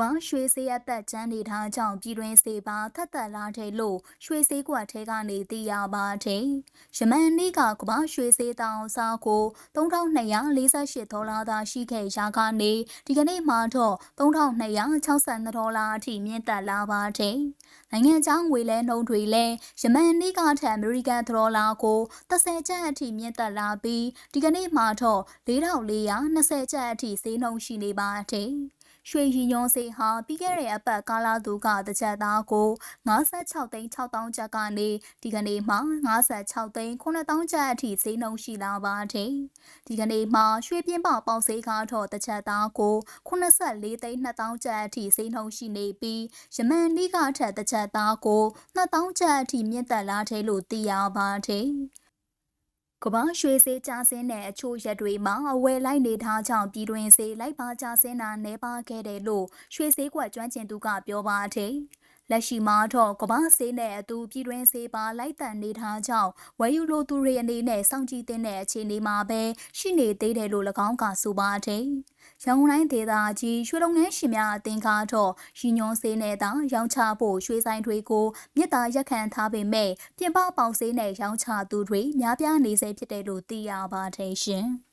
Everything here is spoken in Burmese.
ဘာရွှေစေးအသက်ကျန်းနေထားကြောင့်ပြည်တွင်းစေပါထက်သက်လာတယ်လို့ရွှေစေးကွက်ထဲကနေသိရပါတယ်။ယမန်နေ့ကကဘာရွှေစေးတောင်စားကို3248ဒေါ်လာသာရှိခဲ့ရာကနေဒီကနေ့မှတော့3262ဒေါ်လာအထိမြင့်တက်လာပါတယ်။နိုင်ငံခြားငွေလဲနှုန်းတွေလည်းယမန်နေ့ကထက်အမေရိကန်ဒေါ်လာကို30ကျပ်အထိမြင့်တက်လာပြီးဒီကနေ့မှတော့4420ကျပ်အထိဈေးနှုန်းရှိနေပါတယ်။ ရွှေရီယွန်စေဟာပြီးခဲ့တဲ့အပတ်ကာလာသူကတစ်ချက်သားကို56သိန်း6000ကျပ်ကနေဒီကနေ့မှ56သိန်း9000ကျပ်အထိဈေးနှုန်းရှိလာပါတယ်။ဒီကနေ့မှရွှေပြင်းပပေါက်ဈေးကားတော့တစ်ချက်သားကို84သိန်း2000ကျပ်အထိဈေးနှုန်းရှိနေပြီးယမန်နေ့ကအထက်တစ်ချက်သားကို2000ကျပ်အထိမြင့်တက်လာတယ်လို့သိရပါတယ်။ ကမ္ဘာရွှေစေးကျဆင်းတဲ့အချို့ရက်တွေမှာအဝယ်လိုက်နေထားကြောင့်ပြည်တွင်စေးလိုက်ပါကျဆင်းတာနှဲပါခဲ့တယ်လို့ရွှေစေးကွက်ကျွမ်းကျင်သူကပြောပါတယ်။ လက်ရှိမှာတော့ကမ္ဘာစေးနဲ့အတူပြည်တွင်စေးပါလိုက်တန်နေထားကြောင့်ဝယ်ယူလိုသူတွေအနေနဲ့စောင့်ကြည့်တဲ့အခြေအနေမှာပဲရှိနေသေးတယ်လို့၎င်းကဆိုပါတယ်။ရန်ကုန်တိုင်းဒေသကြီးရွှေလုံငန်းရှင်များအသင်းကတော့ရည်ညွှန်းစေးနဲ့သာရောင်းချဖို့ရွှေဆိုင်တွေကိုမြစ်တာရက်ခံထားပေမဲ့ပြင်ပပေါင်စေးနဲ့ရောင်းချသူတွေများပြားနေစေဖြစ်တယ်လို့သိရပါတယ်ရှင်။